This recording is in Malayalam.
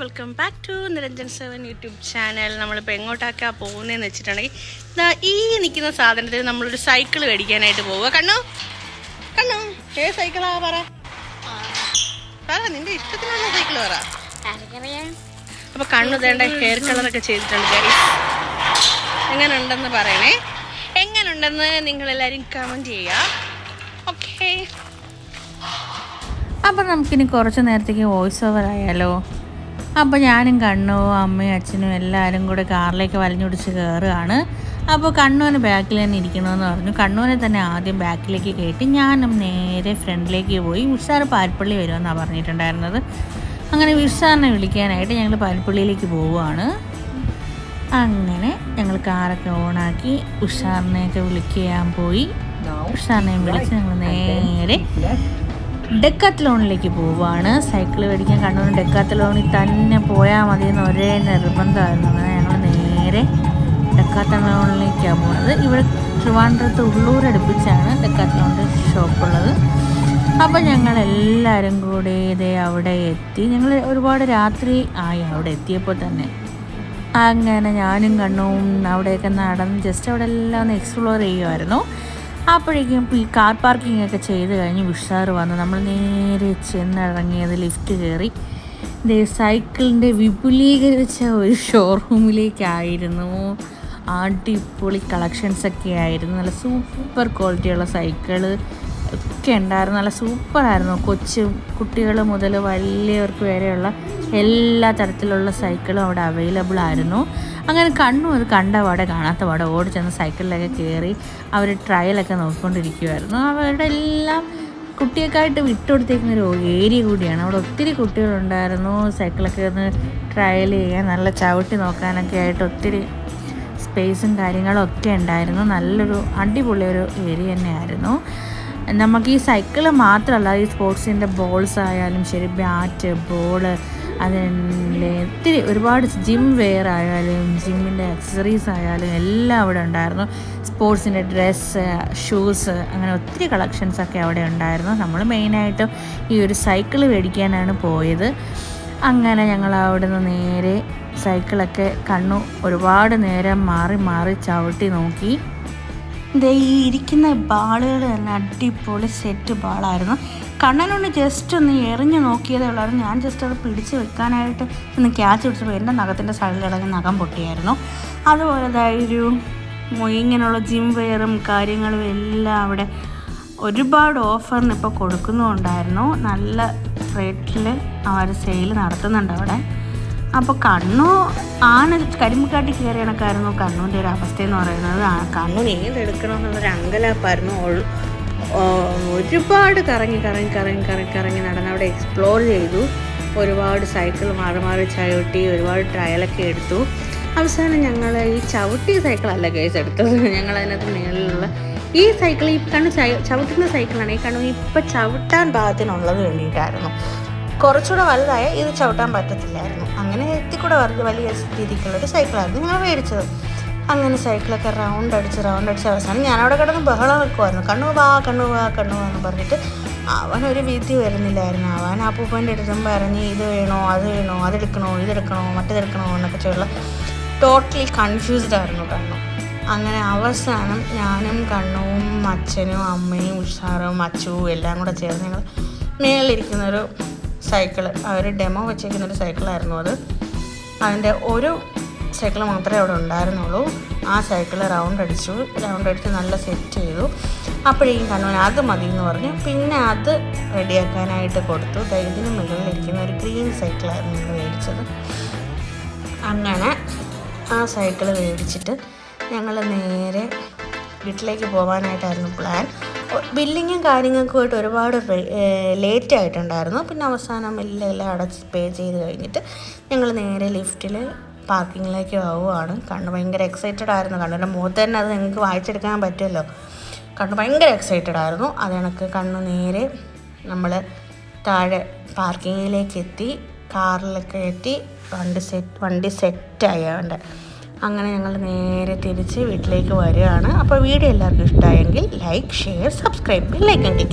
Welcome back to Niranjan seven YouTube channel നമ്മളിപ്പോൾ എങ്ങോട്ടാക്കാ പോകുന്നതെന്ന് വെച്ചിട്ടുണ്ടെങ്കിൽ ഇതാ ഈ നിൽക്കുന്ന സാധനത്തിന് നമ്മളൊരു സൈക്കിൾ മേടിക്കാനായിട്ട് പോവുക. കണ്ണു കണ്ണു ഏ സൈക്കിളാ പറ. പറ നിന്റെ ഇഷ്ടത്തിനുള്ള സൈക്കിൾ പറ. അപ്പൊ കണ്ണു തേണ്ട ഹെയർ കളർ കളറൊക്കെ ചെയ്തിട്ടുണ്ട് എങ്ങനെ ഉണ്ടെന്ന് പറയണേ. എങ്ങനെയുണ്ടെന്ന് നിങ്ങളെല്ലാവരും കമന്റ് ചെയ്യുക ഓക്കേ അപ്പം നമുക്കിനി കുറച്ച് നേരത്തേക്ക് വോയിസ് ഓവർ ആയാലോ? അപ്പോൾ ഞാനും കണ്ണു അമ്മയും അച്ഛനും എല്ലാവരും കൂടെ കാറിലേക്ക് വലിഞ്ഞുടിച്ച് കയറുകയാണ് അപ്പോൾ കണ്ണുവിന് ബാക്കിൽ തന്നെ ഇരിക്കണമെന്ന് പറഞ്ഞു. കണ്ണുവിനെ തന്നെ ആദ്യം ബാക്കിലേക്ക് കയറ്റി ഞാനും നേരെ ഫ്രണ്ടിലേക്ക് പോയി. ഉഷാർ പാൽപ്പള്ളി വരുമെന്നാണ് പറഞ്ഞിട്ടുണ്ടായിരുന്നത്. അങ്ങനെ ഉഷാറിനെ വിളിക്കാനായിട്ട് ഞങ്ങൾ പാൽപ്പള്ളിയിലേക്ക് പോവുകയാണ്. അങ്ങനെ ഞങ്ങൾ കാറൊക്കെ ഓണാക്കി ഉഷാറിനെയൊക്കെ വിളിക്കാൻ പോയി. ഉഷാറിനെയും വിളിച്ച് ഞങ്ങൾ നേരെ ഡെക്കാത്തലോണിലേക്ക് പോവുകയാണ് സൈക്കിൾ മേടിക്കാൻ കണ്ണൂർ ഡെക്കാത്തലോണിൽ തന്നെ പോയാൽ മതി എന്ന് ഒരേ നിർബന്ധമായിരുന്നു. അങ്ങനെ ഞങ്ങൾ നേരെ ഡെക്കാത്തലോണിലേക്കാണ് പോകുന്നത് ഇവിടെ ട്രിവാൻഡ്രത്ത് ഉള്ളൂർ അടുപ്പിച്ചാണ് ഡെക്കാത്തലോണിന്റെ ഷോപ്പുള്ളത്. അപ്പോൾ ഞങ്ങൾ എല്ലാവരും കൂടി ഇതേ അവിടെ എത്തി. ഞങ്ങൾ ഒരുപാട് രാത്രി ആയി അവിടെ എത്തിയപ്പോൾ തന്നെ. അങ്ങനെ ഞാനും കണ്ണും അവിടെയൊക്കെ നടന്ന് ജസ്റ്റ് അവിടെ എല്ലാം ഒന്ന് എക്സ്പ്ലോർ ചെയ്യുമായിരുന്നു അപ്പോഴേക്കും ഈ കാർ പാർക്കിംഗ് ഒക്കെ ചെയ്ത് കഴിഞ്ഞ് ഉഷാർ വന്ന് നമ്മൾ നേരെ ചെന്നിറങ്ങിയത് ലിഫ്റ്റ് കയറി സൈക്കിളിന്റെ വിപുലീകരിച്ച ഒരു ഷോറൂമിലേക്കായിരുന്നു അടിപൊളി കളക്ഷൻസ് ഒക്കെ ആയിരുന്നു. നല്ല സൂപ്പർ ക്വാളിറ്റിയുള്ള സൈക്കിൾ ഒക്കെ ഉണ്ടായിരുന്നു. നല്ല സൂപ്പറായിരുന്നു. കൊച്ചു കുട്ടികൾ മുതൽ വലിയവർക്ക് വരെയുള്ള എല്ലാ തരത്തിലുള്ള സൈക്കിളും അവിടെ അവൈലബിൾ ആയിരുന്നു. അങ്ങനെ കണ്ണും അത് കണ്ട പാടെ കാണാത്ത പാടെ ഓടി ചെന്ന് സൈക്കിളിലൊക്കെ കയറി അവർ ട്രയലൊക്കെ നോക്കിക്കൊണ്ടിരിക്കുമായിരുന്നു അവരുടെ എല്ലാം കുട്ടിയൊക്കെയായിട്ട് വിട്ടുകൊടുത്തേക്കുന്ന ഒരു ഏരിയ കൂടിയാണ്. അവിടെ ഒത്തിരി കുട്ടികളുണ്ടായിരുന്നു സൈക്കിളൊക്കെ ഒന്ന് ട്രയൽ ചെയ്യാൻ നല്ല ചവിട്ടി നോക്കാനൊക്കെ ആയിട്ട് ഒത്തിരി സ്പേസും കാര്യങ്ങളും ഒക്കെ ഉണ്ടായിരുന്നു. നല്ലൊരു അടിപൊളി ഒരു ഏരിയ തന്നെയായിരുന്നു. നമുക്ക് ഈ സൈക്കിൾ മാത്രമല്ല ഈ സ്പോർട്സിന്റെ ബോൾസ് ആയാലും ശരി ബാറ്റ് ബോൾ അതിന്റെ ഒത്തിരി ഒരുപാട് ജിം വെയർ ആയാലും ജിമ്മിന്റെ അക്സസറീസ് ആയാലും എല്ലാം അവിടെ ഉണ്ടായിരുന്നു. സ്പോർട്സിന്റെ ഡ്രസ്സ് ഷൂസ് അങ്ങനെ ഒത്തിരി കളക്ഷൻസ് ഒക്കെ അവിടെ ഉണ്ടായിരുന്നു. നമ്മൾ മെയിനായിട്ടും ഈ ഒരു സൈക്കിൾ മേടിക്കാനാണ് പോയത്. അങ്ങനെ ഞങ്ങൾ അവിടെ നിന്ന് നേരെ സൈക്കിളൊക്കെ കണ്ണു ഒരുപാട് നേരം മാറി മാറി ചവിട്ടി നോക്കി. ദേ ഈ ഇരിക്കുന്ന ബാളുകൾ തന്നെ അടിപൊളി സെറ്റ് ബാളായിരുന്നു. കണ്ണനോട് ജസ്റ്റ് ഒന്ന് എറിഞ്ഞു നോക്കിയതേ ഉള്ളായിരുന്നു ഞാൻ ജസ്റ്റ് അത് പിടിച്ച് വെക്കാനായിട്ട് ഒന്ന് ക്യാച്ച് പിടിച്ചപ്പോൾ എന്റെ നഖത്തിന്റെ സൈഡിലിടങ്ങി നഖം പൊട്ടിയായിരുന്നു. അതുപോലെ ഒരു ഇങ്ങനെയുള്ള ജിം വെയറും കാര്യങ്ങളും എല്ലാം അവിടെ ഒരുപാട് ഓഫറിന് ഇപ്പോൾ കൊടുക്കുന്നുണ്ടായിരുന്നു. നല്ല റേറ്റിൽ അവർ സെയിൽ നടത്തുന്നുണ്ട് അവിടെ. അപ്പോൾ കണ്ണു ആണ് കരിമ്പക്കാട്ടി കയറിയ കണക്കായിരുന്നു കണ്ണൂന്റെ ഒരു അവസ്ഥ എന്ന് പറയുന്നത്. കണ്ണൂർ ഏതെടുക്കണമെന്നുള്ളൊരു അങ്കലാപ്പായിരുന്നു. ഒരുപാട് കറങ്ങി കറങ്ങി കറങ്ങി കറങ്ങി കറങ്ങി നടന്ന് അവിടെ എക്സ്പ്ലോർ ചെയ്തു. ഒരുപാട് സൈക്കിൾ മാറി മാറി ചവിട്ടി ഒരുപാട് ട്രയലൊക്കെ എടുത്തു. അവസാനം ഞങ്ങൾ ഈ ചവിട്ടിയ സൈക്കിളല്ല കേസ് എടുത്തത്. ഞങ്ങൾ അതിനകത്ത് മേളിലുള്ള ഈ സൈക്കിൾ ഈ കണ്ണു ചവിട്ടുന്ന സൈക്കിളാണ് ഈ കണ്ണു ഇപ്പം ചവിട്ടാൻ പാകത്തിനുള്ളത് വേണ്ടിയിട്ടായിരുന്നു. കുറച്ചുകൂടെ വലുതായ ഇത് ചവിട്ടാൻ പറ്റത്തില്ലായിരുന്നു. അങ്ങനെ എത്തിക്കൂടെ വലിയ വലിയ രീതിക്കുള്ളൊരു സൈക്കിളായിരുന്നു ഞങ്ങൾ മേടിച്ചത്. അങ്ങനെ സൈക്കിളൊക്കെ റൗണ്ട് അടിച്ച് റൗണ്ട് അടിച്ച് അവസാനം ഞാനവിടെ കിടന്ന് ബഹളം വെക്കുമായിരുന്നു കണ്ണു വാ കണ്ണു വാ കണ്ണു വാ എന്ന് പറഞ്ഞിട്ട് അവൻ ഒരു വിധി വരുന്നില്ലായിരുന്നു. അവൻ അപ്പൂപ്പന്റെ അടുത്തും പറഞ്ഞ് ഇത് വേണോ അത് വേണോ അതെടുക്കണോ ഇതെടുക്കണോ മറ്റേതെടുക്കണോ എന്നൊക്കെ ചുള്ള ടോട്ടലി കൺഫ്യൂസ്ഡ് ആയിരുന്നു കണ്ണു. അങ്ങനെ അവസാനം ഞാനും കണ്ണും അച്ഛനും അമ്മയും ഉഷാറും അച്ചുവും എല്ലാം കൂടെ ചേർന്ന് ഞങ്ങൾ മേളിലിരിക്കുന്നൊരു സൈക്കിൾ അവർ ഡെമോ വെച്ചേക്കുന്ന ഒരു സൈക്കിളായിരുന്നു അത്. അതിന്റെ ഒരു സൈക്കിൾ മാത്രമേ അവിടെ ഉണ്ടായിരുന്നുള്ളൂ. ആ സൈക്കിൾ റൗണ്ട് അടിച്ചു. റൗണ്ട് അടിച്ച് നല്ല സെറ്റ് ചെയ്തു. അപ്പോഴേക്കും കണ്ണൂർ അത് മതി എന്ന് പറഞ്ഞു. പിന്നെ അത് റെഡിയാക്കാനായിട്ട് കൊടുത്തു. ഇതിന് മുകളിലിരിക്കുന്ന ഒരു ഗ്രീൻ സൈക്കിളായിരുന്നു ഞങ്ങൾ മേടിച്ചത്. അങ്ങനെ ആ സൈക്കിൾ മേടിച്ചിട്ട് ഞങ്ങൾ നേരെ വീട്ടിലേക്ക് പോകാനായിട്ടായിരുന്നു പ്ലാൻ ബില്ലിങ്ങും കാര്യങ്ങൾക്കും ആയിട്ട് ഒരുപാട് ലേറ്റ് ആയിട്ടുണ്ടായിരുന്നു പിന്നെ അവസാനം ബില്ലെല്ലാം അടച്ച് പേ ചെയ്ത് കഴിഞ്ഞിട്ട് ഞങ്ങൾ നേരെ ലിഫ്റ്റിൽ പാർക്കിങ്ങിലേക്ക് പോവുകയാണ്. കണ്ണ് ഭയങ്കര എക്സൈറ്റഡ് ആയിരുന്നു. കണ്ണിന്റെ മുഖത്ത് തന്നെ അത് നിങ്ങൾക്ക് വായിച്ചെടുക്കാൻ പറ്റുമല്ലോ. കണ്ണ് ഭയങ്കര എക്സൈറ്റഡ് ആയിരുന്നു. അത് കണക്ക് കണ്ണ് നേരെ നമ്മൾ താഴെ പാർക്കിങ്ങിലേക്ക് എത്തി. കാറിലൊക്കെ എത്തി. വണ്ടി സെറ്റ് വണ്ടി സെറ്റായി അവന്റെ. അങ്ങനെ ഞങ്ങൾ നേരെ തിരിച്ച് വീട്ടിലേക്ക് വരികയാണ്. അപ്പോൾ വീഡിയോ എല്ലാവർക്കും ഇഷ്ടമായെങ്കിൽ like share subscribe like tick